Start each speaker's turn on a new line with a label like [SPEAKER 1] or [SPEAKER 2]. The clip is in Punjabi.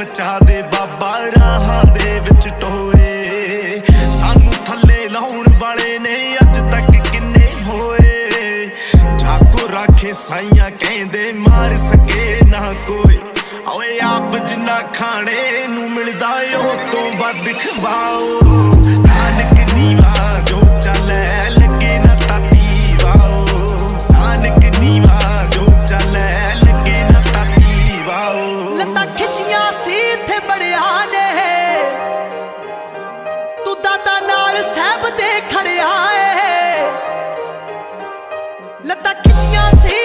[SPEAKER 1] ਪਚਾ ਦੇ ਬਾਬਾ ਰਾਹਾਂ ਦੇ ਵਿੱਚ ਟੋਏ। ਸਾਨੂੰ ਥੱਲੇ ਲਾਉਣ ਵਾਲੇ ਨੇ ਅੱਜ ਤੱਕ ਕਿੰਨੇ ਹੋਏ। ਜਾਕੋ ਰਾਖੇ ਸਾਈਆਂ ਕਹਿੰਦੇ ਮਾਰ ਸਕੇ ਨਾ ਕੋਈ। ਓਏ ਆਪ ਜਿੰਨਾ ਖਾਣੇ ਨੂੰ ਮਿਲਦਾ ਉਹ ਤੋਂ ਵੱਧ ਖਵਾਓ।
[SPEAKER 2] ਇੱਥੇ ਬੜਿਆ ਨੇ। ਤੂੰ ਦਾਤਾ ਨਾਲ ਸਹਿਬ ਦੇ ਖੜਿਆ ਏ ਲੱਤਾਂ ਖਿੱਚੀਆਂ ਸੀ